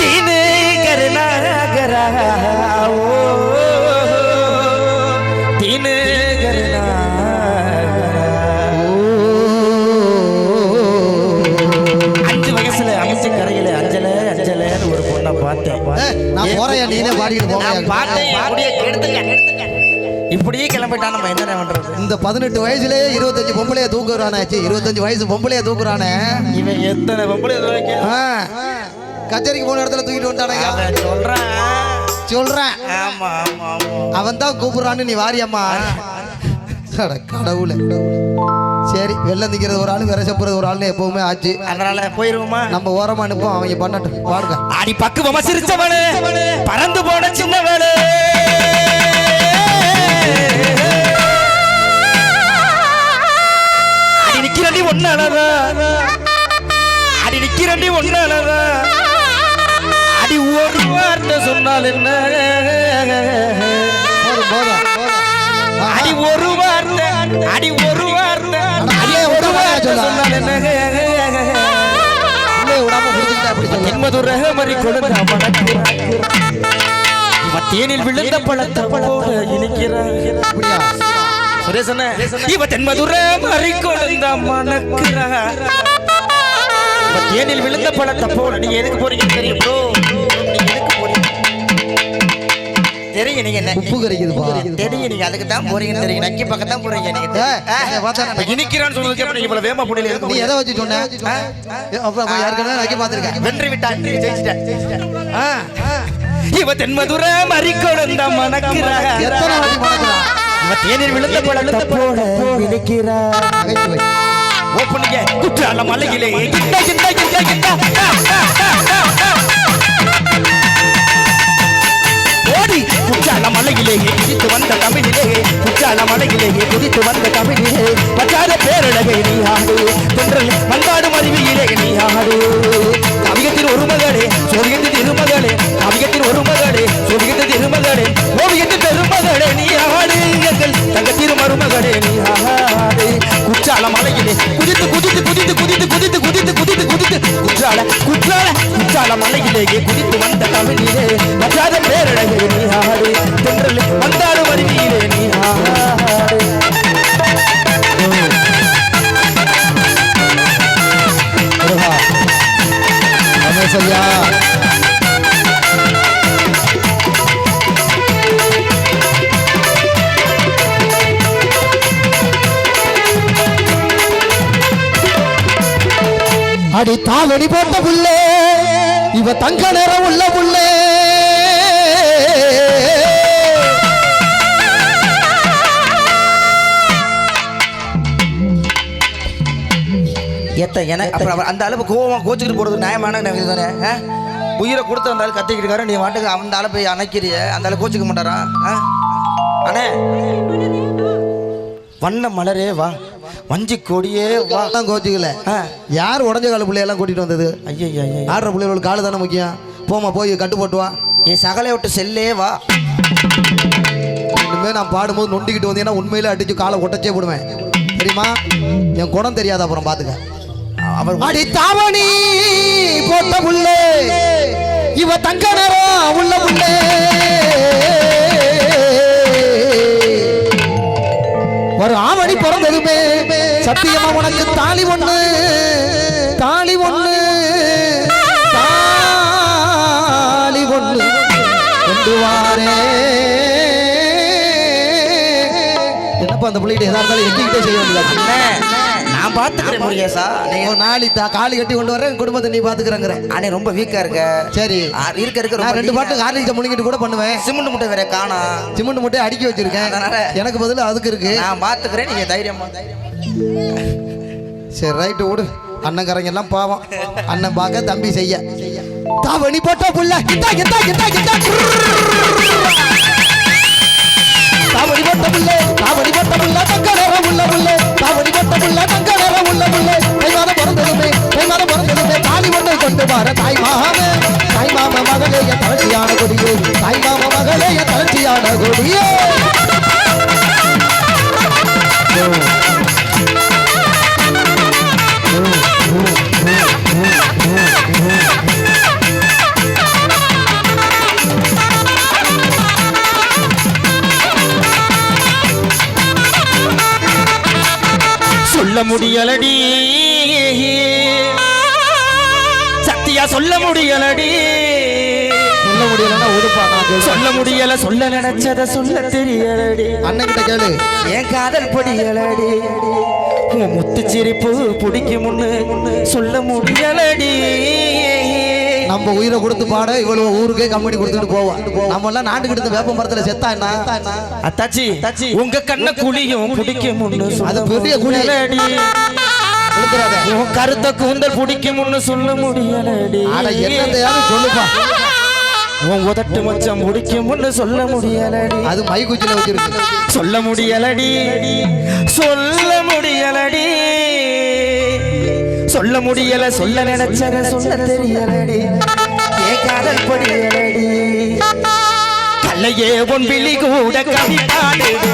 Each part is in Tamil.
தீனு கருணாகரா ஓ தீனு அஞ்சு வயசுல அமைச்சு கரையில அஞ்சல அஞ்சலன்னு ஒரு பொண்ணை பார்த்தேன். நான் போறேன் நீனே நான் போங்க பார்த்தேன் என் முடிய கெடுத்துக்க. இப்படியே கிளம்பிட்டா நம்ம என்ன பண்றது? இந்த பதினெட்டு வயசுலயே இருபத்தஞ்சு பொம்பளைய தூக்குறானே இருபத்தஞ்சு வயசு பொம்பளைய தூக்குறானே. இவன் எத்தனை பொம்பளை துவைக்க ஆ, கச்சேரிக்கு போன இடத்துல தூக்கிட்டு அவன் சொல்றான். சொல்றேன். ஆமா ஆமா அவன் தான் கூப்பிடுறான்னு நீ வாரியம்மா. அட கடவுளே. சரி வெள்ளம் நிக்கிறது ஒரு ஆளு விரசப்புறது ஒரு ஆளுன்னு எப்பவுமே ஆச்சு. அதனால போயிருவோமா? நம்ம ஓரமா அனுப்போம் அவங்க பண்ணட்டும். பாடுங்க அடி பக்குவமா சிரிச்சவனு பறந்து போன சின்னவனு அடி நிக்கிறண்டி ஒன்னாலதா அடி நிக்கிறண்டி ஒன்னாலதா அடி ஒரு வார்த்தை சொன்னால் என்ன? அடி ஒரு வார்த்தை அடி ஒரு வார்த்தை அடி ஒரு வார்த்தை சொன்னால் என்ன? தேனில் விழுந்த பழத்தை பழத்தை இனிக்கிறார் தேனில் விழுந்த பழத்தை போல நீங்க எதுக்கு போறீங்க தெரியும் தெரியும் நீங்க என்ன? உப்பு கரைக்குதுப்பா தெரியும் நீங்க அதுக்கு தான் போறீங்க தெரியும். நக்கி பக்கம் தான் போறீங்க நீங்க. இனிக்கிறான்னு சொல்றதுக்கு அப்புறம் இவ்வளவு வேமா புடியில இருக்கு நீ எதை வச்சு சொன்ன? அப்புறம் யாருக்கான நக்கி பார்த்துருக்கேன் வென்று விட்டான் ஜெயிச்சிட்டேன் இவ தென்மதுர மறிக்கொழுந்த மணக்கிறா எத்தனை வாட்டி மணக்கிறா? இவ தேநீர் விழுந்த போல விழுந்த போல விழிக்கிறா குற்றால மலையிலே. இந்த இந்த இந்த இந்த. கல்யாண மலையிலேயே குதித்து வந்த தமிழிலே பச்சாத பேரழகை நீ ஆடு தென்றல் வந்தாடு மருவியிலே நீ ஆடு. கவியத்தின் ஒரு மகளே சோவியத்தின் திருமகளே கவியத்தின் ஒரு மகளே சோவியத்தின் திருமகளே ஓவியத்தின் பெருமகளே நீ ஆடு. எங்கள் தங்கத்தின் மருமகளே நீ ஆடு. குற்றால மலையிலே குதித்து குதித்து குதித்து குதித்து குதித்து குதித்து குதித்து குதித்து. குற்றால குற்றால குற்றால மலையிலேயே குதித்து வந்த தமிழிலே மற்றாத பேரழகை நீ ஆடு. ஐயா. அடி தாவணி போட்ட புள்ளே இவ தங்க நிறம் உள்ள புள்ள ஏத்த எனக்கு அப்புறம் அந்த அளவு கோவம் கோச்சுக்கிட்டு போறது நியாயமான தானே? உயிரை கொடுத்து அந்த ஆள் கத்திக்கிட்டு இருக்காரு. நீ வாட்டுக்கு அந்த ஆளை போய் அணைக்கிறிய? அந்த ஆளு கோச்சுக்க மாட்டாரா? அண்ணே. வண்ண மலரே வா. வஞ்சி கொடியே வா. தான் கோச்சிக்கல. யார் உடஞ்ச கால பிள்ளையெல்லாம் கூட்டிட்டு வந்தது? ஐயா ஆடுற பிள்ளைகளுக்கு காலு தானே முக்கியம். போமா போய் கட்டு போட்டு வா. என் சகலை விட்டு செல்லே வா. இனிமே நான் பாடும்போது நொண்டிக்கிட்டு வந்தீங்கன்னா உண்மையில அடிச்சு காலை ஒட்டச்சே போடுவேன். தெரியுமா? என் குணம் தெரியாது அப்புறம் பாத்துக்க. அவர் அடி தாவணி போட்ட புள்ளே. இவ தங்க நேரம் உள்ள புள்ளே. ஒரு ஆவணி பிறந்ததுமே. சத்தியமா உனக்கு தாலி ஒண்ணு. தாலி ஒண்ணு. தாலி ஒண்ணு. கொண்டு வாரே. என்னப்பா அந்த பிள்ளைகிட்ட எதா இருந்தாலும் எங்கிட்டே செய்ய வேண்டியது அண்ணே, நான் பார்த்துக்கிறேன் முருகேசா நீங்க ஒரு நாளை தா- காலி கட்டி கொண்டு வரேன் குடும்பத்தை நீ பாத்துக்கிறங்கிற. அண்ணே ரொம்ப வீக்கா இருக்க. சரி. இருக்க இருக்க நான் ரெண்டு பாட்டு ஹார்லிக்ஸை முழுங்கிட்டு கூட பண்ணுவேன். சிமெண்ட் முட்டை வேற காணா. சிமெண்ட் மட்டும் அடுக்கி வச்சிருக்கேன். எனக்கு பதிலா அதுக்கு இருக்கு. நான் பார்த்துக்கிறேன் நீங்க தைரியமா சரி ரைட்டு விடு அண்ணன்காரங்க எல்லாம் பாவம். அண்ணன் பார்க்க தம்பி செய்ய. தாவணி போட்ட புள்ள. கிட்டா போட்ட புள்ள தாவணி போட்ட புள்ள தங்க உள்ள புள்ள தாவணி போட்ட புள்ள தங்க உள்ள புள்ள தை பிறந்ததுமே தை பிறந்ததுமே தாலி ஒண்ணு கொண்டு வர தாய் மாம தாய் மாம மகளே என் தளர்ச்சியான கொடியே. தாய் மாம மகளே என் தளர்ச்சியான கொடியே. சொல்ல முடியல சொல்ல நினைச்சத சொல்ல தெரியலடி. அண்ணன் கேளு. என் காதல் பொடியலடி. உன் முத்து சிரிப்பு பிடிக்கும் முன்னு சொல்ல முடியலடி. நம்ம உயிரை கொடுத்து பாட இவ்வளவு ஊருக்கே கம்பெனி கொடுத்துட்டு போவோம் நம்ம எல்லாம் நாட்டுக்கு எடுத்து வேப்ப மரத்துல செத்தா என்ன? அத்தாச்சி உங்க கண்ண குழியும் பிடிக்கும் முன்னு அது பெரிய குழி. முடியலடி. கொடுத்துறாத உன் கருத்த கூந்தல் பிடிக்கும் முன்னு சொல்ல முடியலடி. சொல்லுப்பா. உன் உதட்டு மச்சம் பிடிக்கும் முன்னு சொல்ல முடியலடி. அது மை குச்சில வச்சிருக்கு சொல்ல முடியலடி. சொல்ல முடியலடி. சொல்ல முடியல சொல்ல நினைச்சத சொல்ல தெரியலடி. ஏ காதல் பொடியலடி. கல்லையே உன் விழி கூட கவி பாடுது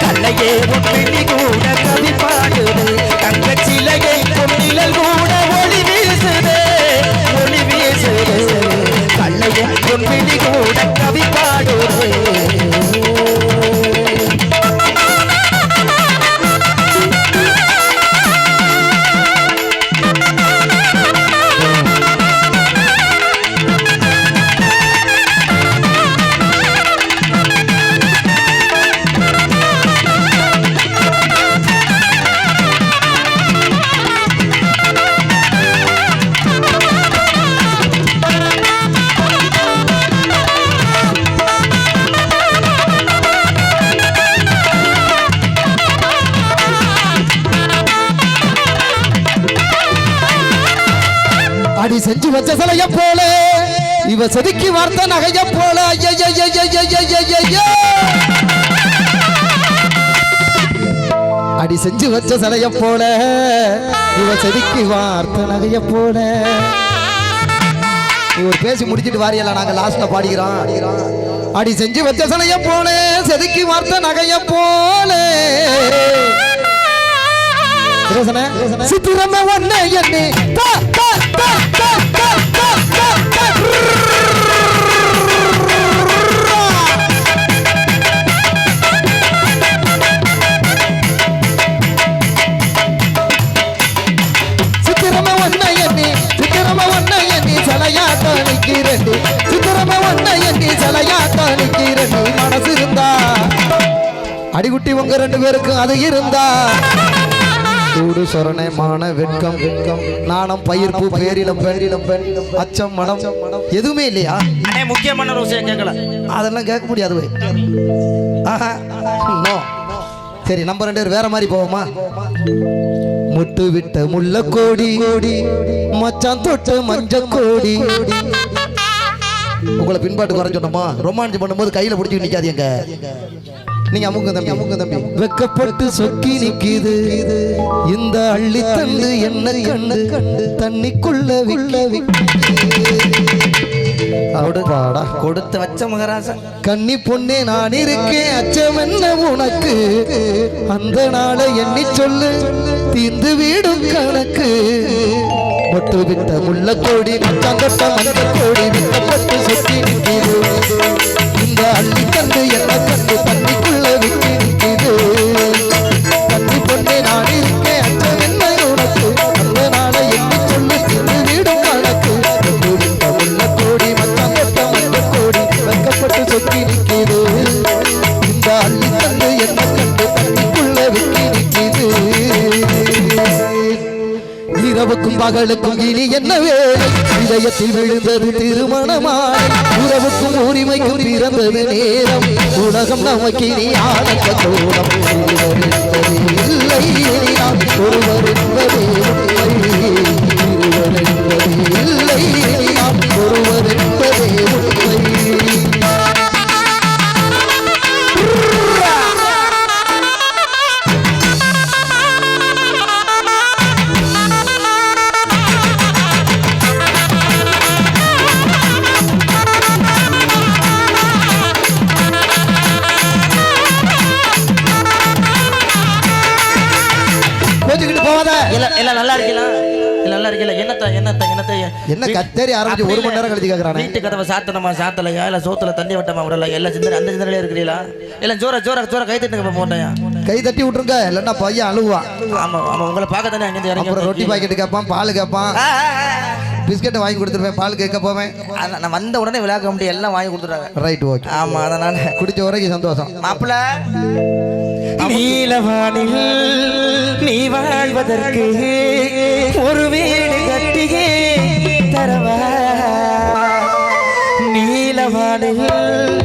கல்லையே உன் விழி கூட கவி இவ செசலைய போல இவ செதுக்கி வார்த்த நகைய போல. அடி செஞ்சு வச்ச சிலைய போல இவ செதுக்கி வார்த்த நகைய போல இவர் பேசி முடிச்சிட்டு வாரியல நாங்க லாஸ்ட்ல பாடிக்கிறோம் அடி செஞ்சு வச்ச சிலைய போல செதுக்கி வார்த்த நகைய போல சித்திரமே ஒன்னு என்ன மனசு இருந்தா. அடிகுட்டி உங்க ரெண்டு பேருக்கும் அது இருந்தா. சூடு சொரணை மான வெட்கம். வெட்கம் நாணம் பயிர்ப்பு பேரிடம் பெண்ணிடம் பெண். அச்சம் மனம். எதுவுமே இல்லையா? அண்ணே முக்கியமான விஷயம் கேட்கல. அதெல்லாம் கேட்க முடியாது. ஆஹா நோ. சரி நம்ம ரெண்டு பேரும் வேற மாதிரி போவோமா? முட்டு விட்ட முல்ல கோடி கோடி மச்சான் தொட்ட மஞ்ச கோடி உங்களை பின்பாட்டு குறை சொன்னோமா? ரொமான்ஸ் பண்ணும்போது கையில பிடிச்சி நிக்காதீங்க. நீங்க அமுங்க தம்பி. அமுங்க தம்பி. வெக்கப்பட்டு சொக்கி நிக்குது. இந்த அள்ளி தண்டு என்ன கண்டு? கண்டு தண்ணிக்குள்ள வில்ல பாடா கொடுத்து வச்ச மகராசா கன்னி பொண்ணே நான் இருக்கேன். அச்சம் என்ன உனக்கு? அந்த நாளை எண்ணி சொல்லு. தீந்து வீடும் கணக்கு. மொட்டு விட்ட முள்ள கோடி மச்சாந்தொட்ட மந்த கோடி விட்டப்பட்டு சுத்தி நிற்கிது. இந்த அள்ளி கண்டு என்ன கண்டு தண்ணிக்குள்ள விட்டு இரவுக்கும் பகலுக்கும் இனி என்ன வேலை? இதயத்தில் விழுந்தது திருமணமான உறவுக்கும் உரிமைக்கும் பிறந்தது நேரம். உலகம் நமக்கு இனி ஆனந்த தோடம் இல்லை இனி நாம் ஒருவர் இல்லை. என்ன கச்சேரி ஆரம்பிச்சு ஒரு மணி நேரம் கழிச்சு கேக்குறானே? வீட்டு கதவை சாத்தனமா சாத்தலையா? இல்ல சோத்துல தண்ணி வட்டமா விடல எல்லா சிந்தனை அந்த சிந்தனையில இருக்கிறீங்களா? இல்ல ஜோர ஜோர ஜோர கை தட்டுங்க போட்டேன். கை தட்டி விட்டுருங்க இல்லைன்னா பையன் அழுவான் ஆமா ஆமா உங்களை பார்க்க தானே அங்கிருந்து இறங்கி அப்புறம் ரொட்டி பாக்கெட் கேட்பான் பால் கேட்பான். பிஸ்கெட்டை வாங்கி கொடுத்துருப்பேன் பால் கேட்க போவேன். நான் வந்த உடனே விழாக்க முடியும் எல்லாம் வாங்கி கொடுத்துறாங்க ரைட் ஓகே ஆமா அதனால குடிச்ச வரைக்கும் சந்தோஷம். மாப்பிள்ள. நீலவானில் நீ வாழ்வதற்கு ஒரு வீடு கட்டியே தரவா? நீலவானில்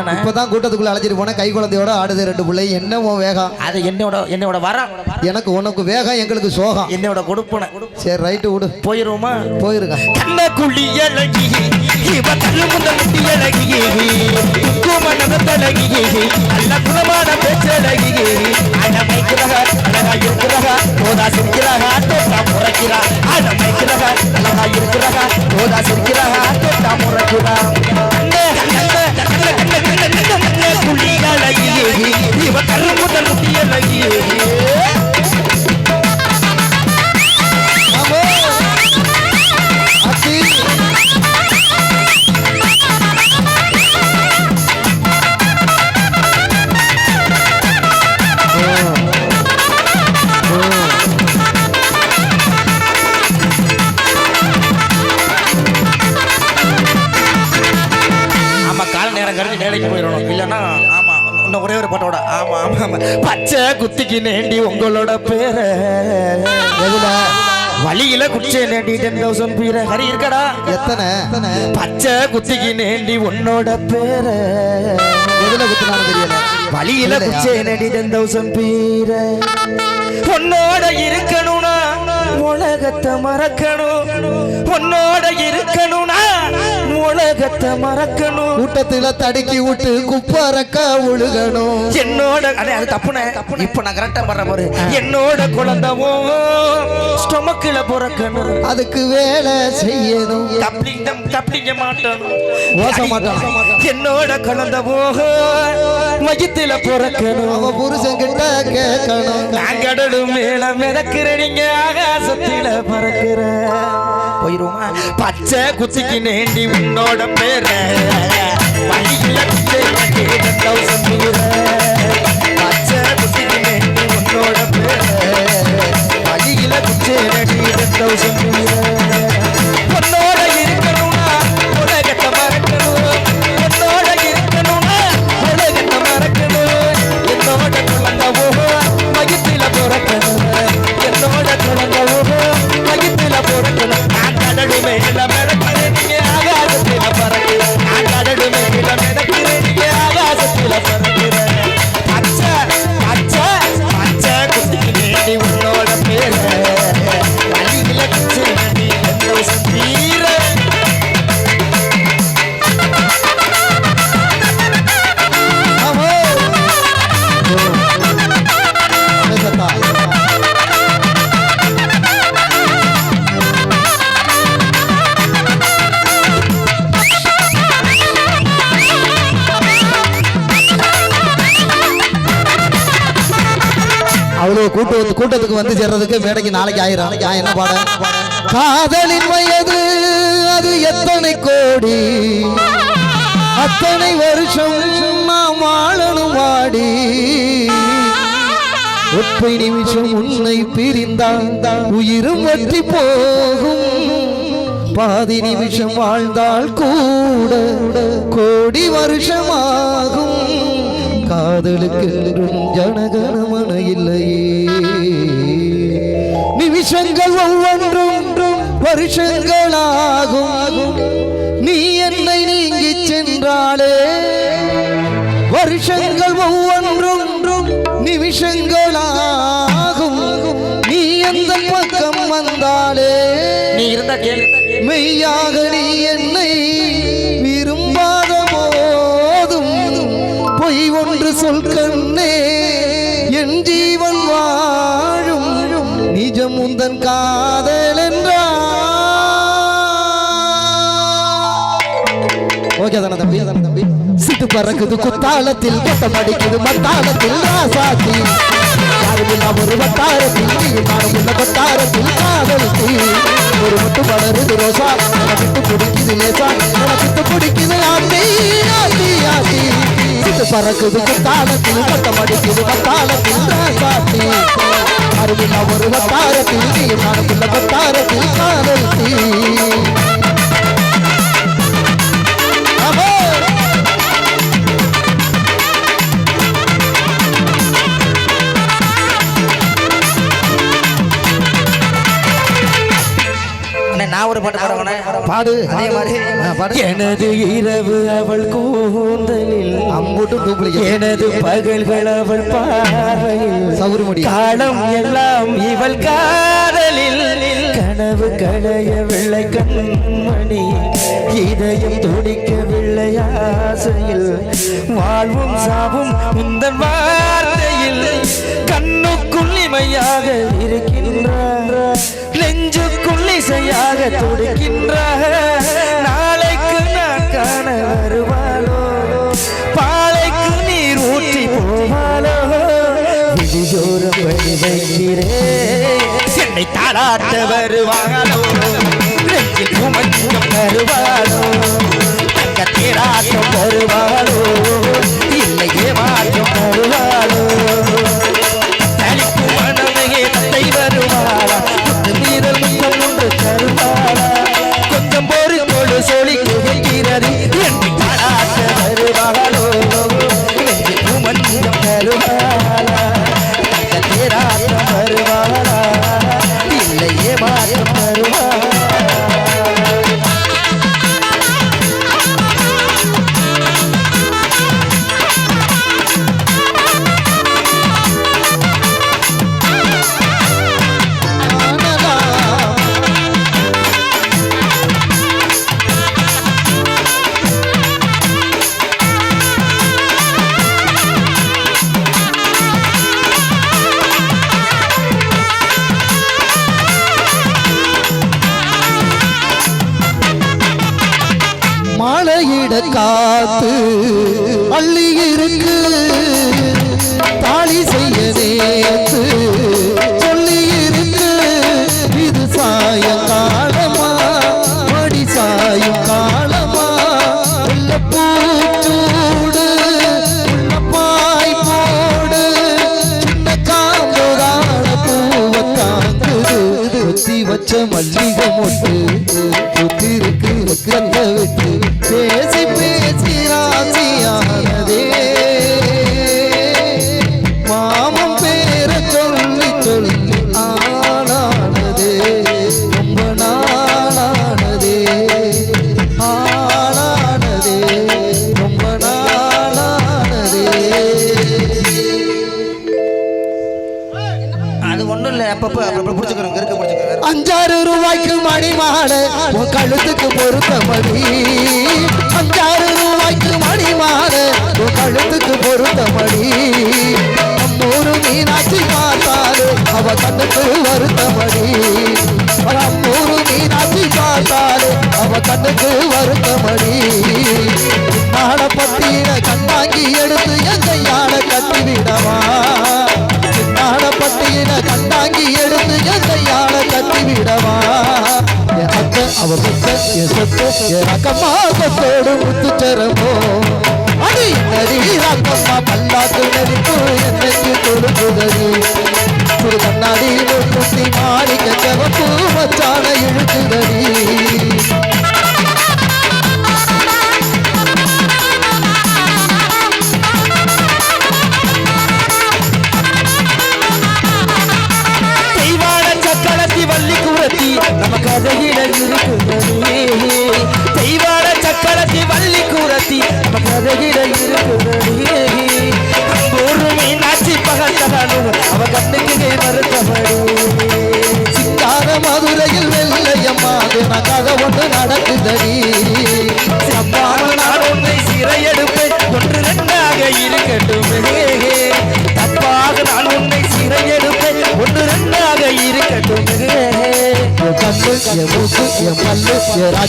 என்னண்ணே? இப்பதான் கூட்டத்துக்குள்ள அழைச்சிட்டு போன கை குழந்தையோட ஆடுது ரெண்டு பிள்ளை. என்ன உன் வேகம்? அது என்னோட என்னோட வரம். எனக்கு உனக்கு வேகம் எங்களுக்கு சோகம். என்னோட கொடுப்பனை. சரி ரைட்டு விடு. போயிருவோமா போயிருங்க. கண்ணக்குழி அழகி இவ கல்லுமுந்த முட்டி அழகி குமணத தழகி நல்ல குணமான பேச்சழகி அழமைக்கிறக அழகா இருக்கிறக போதா சிரிக்கிறக தொட்டா முறைக்கிறா. அழமைக்கிறக அழகா இருக்கிறக போதா சிரிக்கிறக தொட்டா முறைக்கிறா. பச்சை குத்திக்கு நேண்டி உங்களோட பேரு. வழியில குச்சை நேண்டி டென் தௌசண்ட் பீர. ஹரி இருக்கடா. எத்தனை? பச்சை குத்திக்கு நேண்டி உன்னோட பேரு. எதுல குத்துனாலும் தெரியல. வழியில? குச்சை நேண்டி டென் தௌசண்ட் பீர. உன்னோட இருக்கணும்னா உலகத்தை மறக்கணும். உன்னோட இருக்கணும்னா உலகத்தை மறக்கணும். கூட்டத்துல தடுக்கி விட்டு குப்பரக்கா உழுகணும். என்னோட அடே அது தப்புனே இப்ப நான் கரெக்டா பண்ற பாரு. என்னோட குழந்தவோ ஸ்டொமக்கில பிறக்கணும். அதுக்கு வேலை செய்யணும். தப்பிங்க தப்பிங்க மாட்டணும். ஓச மாட்டான். என்னோட குழந்தவோ மயத்துல பிறக்கணும். அவ புருஷன்கிட்ட கேட்கணும். நான் கடலும் மேல மிதக்கிற நீங்க ஆகாசத்தில பறக்கிற. போயிருவோமா பச்சை குச்சிக்கு நேண்டி உன்னோட பேர பள்ளியில் குச்சை நட்டி தௌசண்ட் பேர பச்சை குச்சிக்கு நேண்டி உன்னோட பேர பள்ளியில் குச்சை நட்டி தௌசண்ட் பேர கூட்டத்துக்கு வந்து சேர்றதுக்கு மேடைக்கு நாளைக்கு ஆயிரம். நான் என்ன பாட? காதலின் வயது அது எத்தனை கோடி? அத்தனை வருஷம் நாம் வாழணும் வாடி. ஒற்றை நிமிஷம் உன்னை பிரிந்தால் உயிரும் வற்றி போகும். பாதி நிமிஷம் வாழ்ந்தால் கூட கோடி வருஷமாகும். காதலுக்கு என்றும் ஜனகணமன இல்லையே. நிமிஷங்கள் ஒவ்வொன்றும் வருஷங்களாகும். நீ என்னை நீங்கி சென்றாலே வருஷங்கள் ஒவ்வொன்றும் நிமிஷங்களாகும். நீ எந்த பக்கம் வந்தாலே நீ இருந்தா மெய்யாக நீ என்னை விரும்பாத போதும் பொய் ஒன்று சொல் ஓகே தானே தம்பி தானே தம்பி. சிட்டு பறக்குது குத்தாலத்தில் கொட்டம் அடிக்குது மத்தாலத்தில் ராசாத்தி. யாருமில்லா ஒரு வட்டாரத்தில் நீயும் நானும் உள்ள வட்டாரத்தில் காதல் தீ ஒரு மட்டு வளருது ரோசா எனக்கு பிடிக்குது லேசா. எனக்கு பிடிக்குது ஆத்தி ஆத்தி ஆத்தி. சிட்டு பறக்குது குத்தாலத்தில் கொட்டம் அடிக்குது மத்தாளத்தில் ராசாத்தி. யாருமில்லா ஒரு வட்டாரத்தில் நீ நானும் உள்ள வட்டாரத்தில் காதல் தீ ஒரு பாட்டு பாடுறேன் பாடு அதே மாதிரி எனது இரவு அவள் கூந்தலில். அம்புட்டு டூப்ளிகேட் எனது பகல்கள் அவள் பார்வையில். சவுறுமுடி காலம் எல்லாம் இவள் காதலில். கனவு களையவில்லை கண்மணி. இதயம் துடிக்கவில்லை ஆசையில். வாழ்வும் சாவும் உந்தன் வார்த்தையில். கண்ணுக்குள் இமையாக இருக்கின்றார் இசையாக துடிக்கின்ற நாளைக்கு நான் காண வருவாளோ? பாலைக்கு நீர் ஊற்றி போவாளோ? விழியோரம் வழி வைக்கிறேன். என்னை தாளாட்ட வருவாளோ? காத்து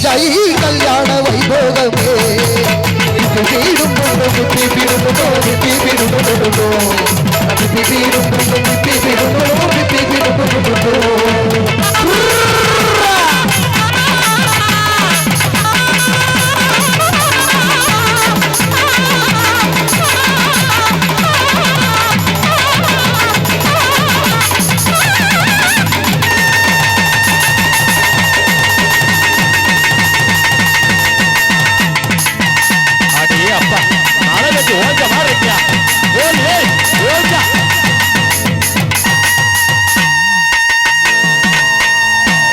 ராஜாயி கல்யாண வைபோகமே. இப்ப வீடும் பொண்ணு முத்தி விடுமோ